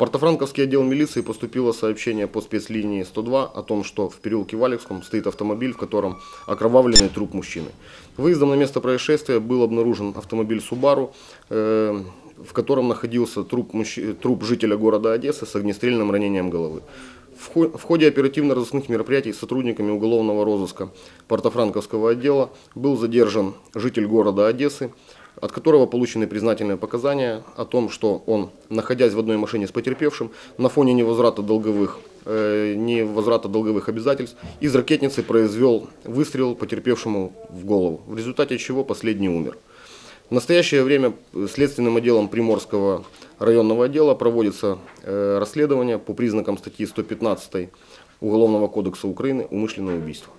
Портофранковский отдел милиции поступило сообщение по спецлинии 102 о том, что в переулке Валевском стоит автомобиль, в котором окровавленный труп мужчины. Выездом на место происшествия был обнаружен автомобиль Subaru, э, в котором находился труп, мужч- труп жителя города Одессы с огнестрельным ранением головы. В ходе оперативно-розыскных мероприятий сотрудниками уголовного розыска Портофранковского отдела был задержан житель города Одессы, от которого получены признательные показания о том, что он, находясь в одной машине с потерпевшим, на фоне невозврата долговых, э, невозврата долговых обязательств, из ракетницы произвел выстрел потерпевшему в голову, в результате чего последний умер. В настоящее время следственным отделом Приморского районного отдела проводится э, расследование по признакам статьи 115 Уголовного кодекса Украины «Умышленное убийство».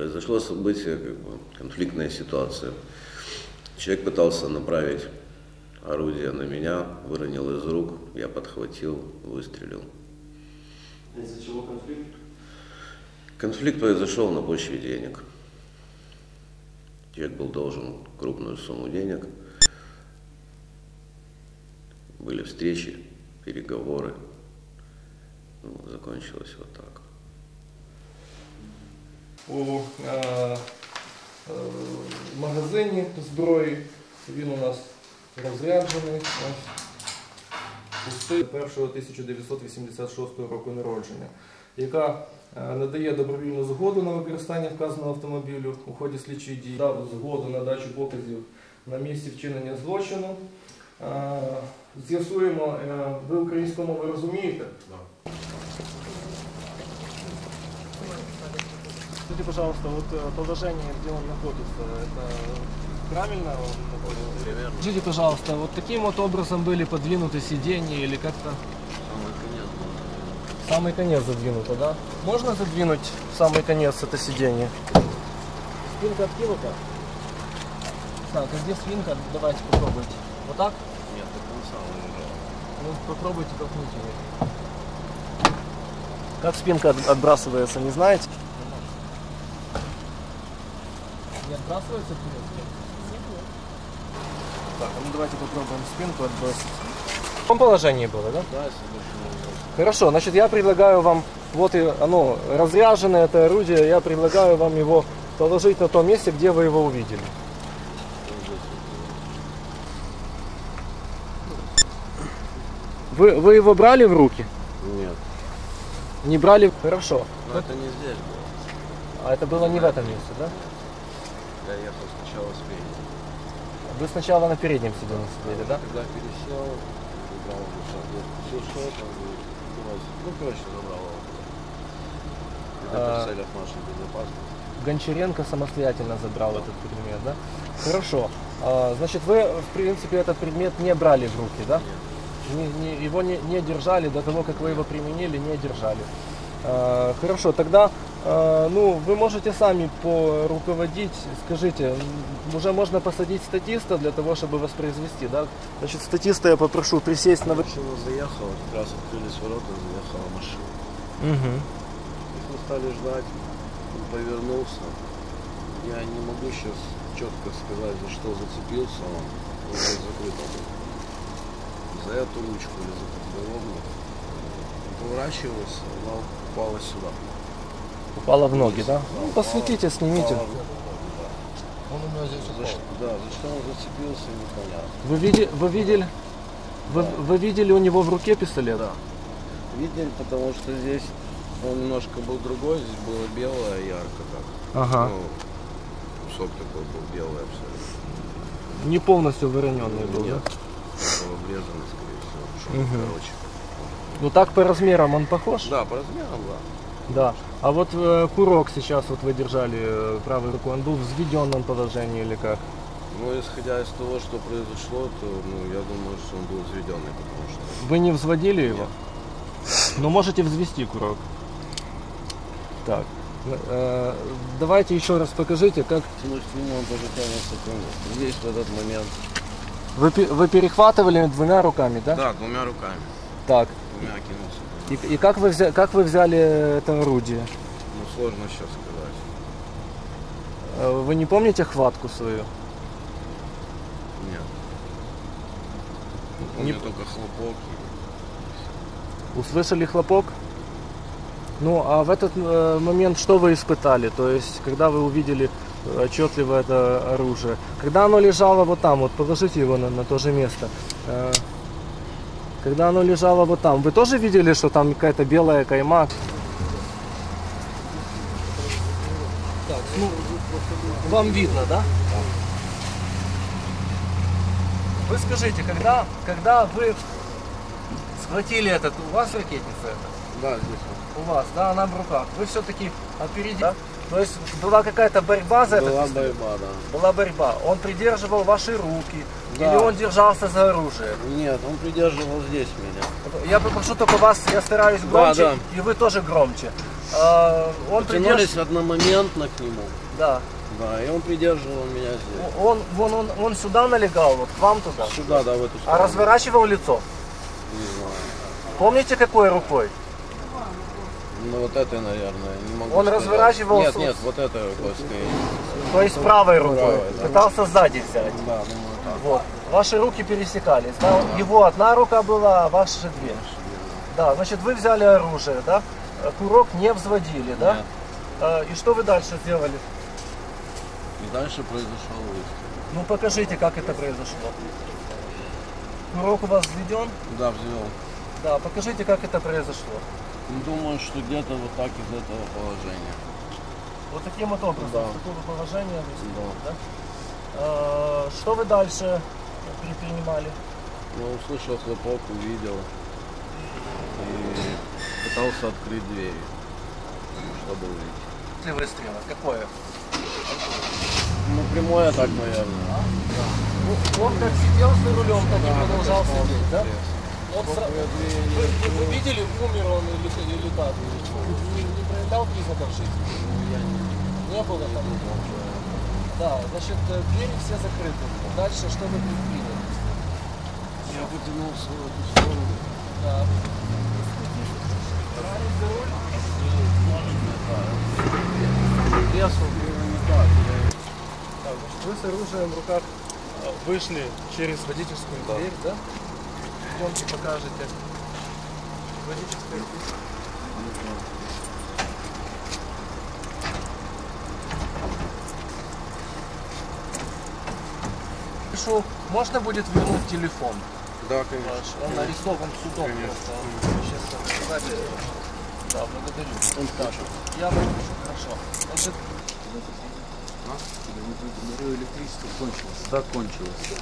Произошло событие, как бы, конфликтная ситуация. Человек пытался направить орудие на меня, выронил из рук, я подхватил, выстрелил. Из-за чего конфликт? Конфликт произошел на почве денег. Человек был должен крупную сумму денег. Были встречи, переговоры. Ну, закончилось вот так. У е, е, магазині зброї. Він у нас розряджений. Пустий 1986 року народження, яка е, надає добровільну згоду на використання вказаного автомобілю у ході слідчої дії, дав згоду на дачу показів на місці вчинення злочину. З'ясуємо, ви українську мову розумієте? Скажите, пожалуйста, вот э, положение, где он находится, это правильно он находится? Скажите, пожалуйста, вот таким вот образом были подвинуты сиденья или как-то? Самый конец задвинуто, да? Можно задвинуть в самый конец это сиденье? Спинка откинута? Так, а где спинка? Давайте попробуйте. Вот так? Нет, до конца он Ну, попробуйте толкнуть ее. Как спинка от- отбрасывается, не знаете? Не отбрасывается вперед? Так, а ну давайте попробуем спинку отбросить. В каком положении было, да? Да. Хорошо, значит я предлагаю вам, вот и оно, разряженное это орудие, я предлагаю вам его положить на том месте, где вы его увидели. Вы, вы его брали в руки? Нет, Не брали? Хорошо. но это не здесь было. А это было не в этом месте, да? Я ехал сначала с передней. Вы сначала на переднем сиденье сидели, да? Когда пересел. Я спросил, что это, он говорит, «Давай». ну, короче, забрал его. Это А. в целях нашей безопасности. Гончаренко самостоятельно забрал этот предмет, да? Хорошо. А, значит, вы, в принципе, этот предмет не брали в руки, да? Не- не- его не, не держали до того, как вы его применили, не держали. А, хорошо, тогда ну, вы можете сами поруководить, скажите, уже можно посадить статиста для того, чтобы воспроизвести, да? Значит, статиста я попрошу присесть на... Машина заехала, как раз открылись ворота, заехала машина. Мгм. Мы стали ждать, он повернулся. Я не могу сейчас четко сказать, за что зацепился он. Он уже закрыто. За эту ручку или за подголовник. Он поворачивался, она упала сюда. Упала в ноги, да? Ну, посветите, снимите. Он у меня здесь упал. да, за что он зацепился, непонятно. Вы, види, вы видели... Вы, вы видели у него в руке пистолет? Да. Видели, потому что здесь он немножко был другой, здесь было белое, ярко так. Ага. Ну, кусок такой был белый абсолютно. Не полностью выроненный был, Нет. да? Обрезанный, скорее всего. Мгм. Короче. Ну так по размерам он похож? Да, по размерам, да. Да. А вот э, курок сейчас вот вы держали э, правой рукой, он был в взведенном положении или как? Но исходя из того, что произошло, то ну, я думаю, что он был взведенный, потому что Вы не взводили его? Ну можете взвести курок. Так. э, давайте еще раз покажите, как ну, он тянется. Здесь в этот момент Вы, вы перехватывали двумя руками, да? Да, двумя руками. Так. Двумя кинулся. И, и как, вы взя- как вы взяли это орудие? Ну, сложно сейчас сказать. Э, Вы не помните хватку свою? Нет. Помню только хлопок. и Услышали хлопок? Ну, а в этот э, момент что вы испытали? То есть, когда вы увидели э, отчетливо это оружие? Когда оно лежало вот там, вот положите его на, на то же место. Э, когда оно лежало вот там, вы тоже видели, что там какая-то белая кайма? Так, ну, вам видно, да? Вы скажите, когда, когда вы схватили этот, у вас ракетница это? Да, здесь. У вас, да, она в руках. Вы все-таки опередили. Да? То есть была какая-то борьба за Была этот пистолет? борьба, да. Была борьба. Он придерживал ваши руки. Да. Или он держался за оружие. Нет, он придерживал здесь меня. Я попрошу только вас, я стараюсь громче, да. и вы тоже громче. А, он Потянулись придерж- одномоментно к нему. Да. Да, и он придерживал меня здесь. Он, вон он, он сюда налегал, вот к вам туда. Сюда, да, в эту А сторону. разворачивал лицо. Не знаю. Помните, какой рукой? Ну вот это, наверное, не могу Он сказать. разворачивался Нет, нет, вот это скорее. То есть правой рукой. Правой, да. Пытался сзади взять. Да, думаю, так. Вот. Ваши руки пересекались. Да? Его одна рука была, а ваша две. Да, значит, вы взяли оружие, да? Э, Курок не взводили, да? Нет. Э, И что вы дальше сделали? И дальше произошел выстрел. Ну покажите, как это произошло. Курок у вас введен? Да, взвел. Да, покажите, как это произошло. Ну, Думаю, что где-то вот так из этого положения. Вот таким вот образом, Да. такого положения Да. да? Э, Что вы дальше предпринимали? Ну, услышал хлопок, увидел. И пытался открыть двери, чтобы выйти. После выстрела, какое? Ну, прямое так, наверное. Ну, Он как сидел за рулем, так и продолжал сидеть, да? Он сра- вы, вы- вы видели, умер он или, или так? Не, не проявлял признаков жизни? Не было там? Да, значит, э, двери все закрыты. Дальше что вы предприняли? Я потянулся в эту сторону. Да. Не значит, вы с оружием в руках э, вышли через водительскую дверь, да? Идемте покажете. Водительская. Пишу, можно будет вернуть телефон? Да, конечно. Ваш? Он арестован судом Конечно. просто. Сейчас показатель. Да, благодарю. Он скажет. Я напишу, хорошо. Значит, Да, кончилось.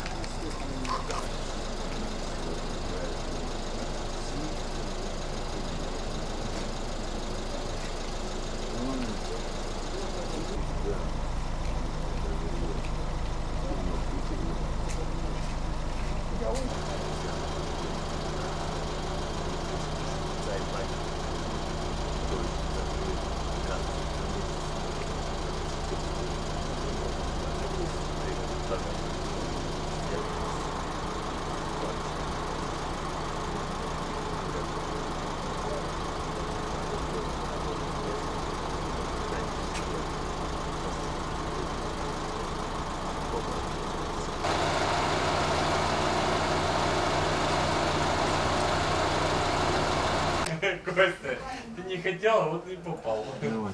Костя, ты не хотел, а вот и попал. Давай.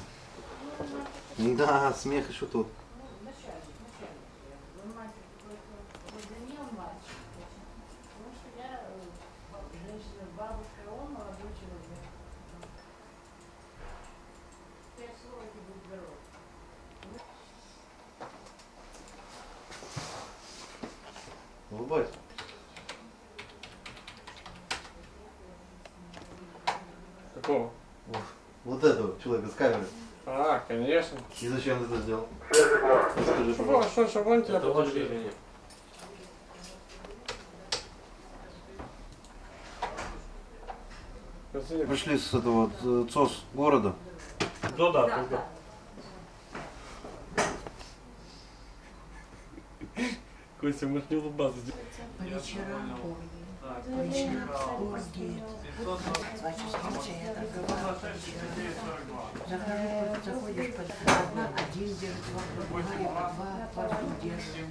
Да, смех еще тут. Человека с камеры. А, конечно. И зачем ты это сделал? Расскажи, пожалуйста. что, чтобы он тебя Это ваше подождал. решение. Красиво. Пришли с этого вот, э, ЦОС города. Ну да, только. Костя, можешь не улыбаться. По вечерам оргии. По вечерам оргии. Два часа ночи я торговала. Захожу, заходишь одна, один держит, два, по два, по два держит.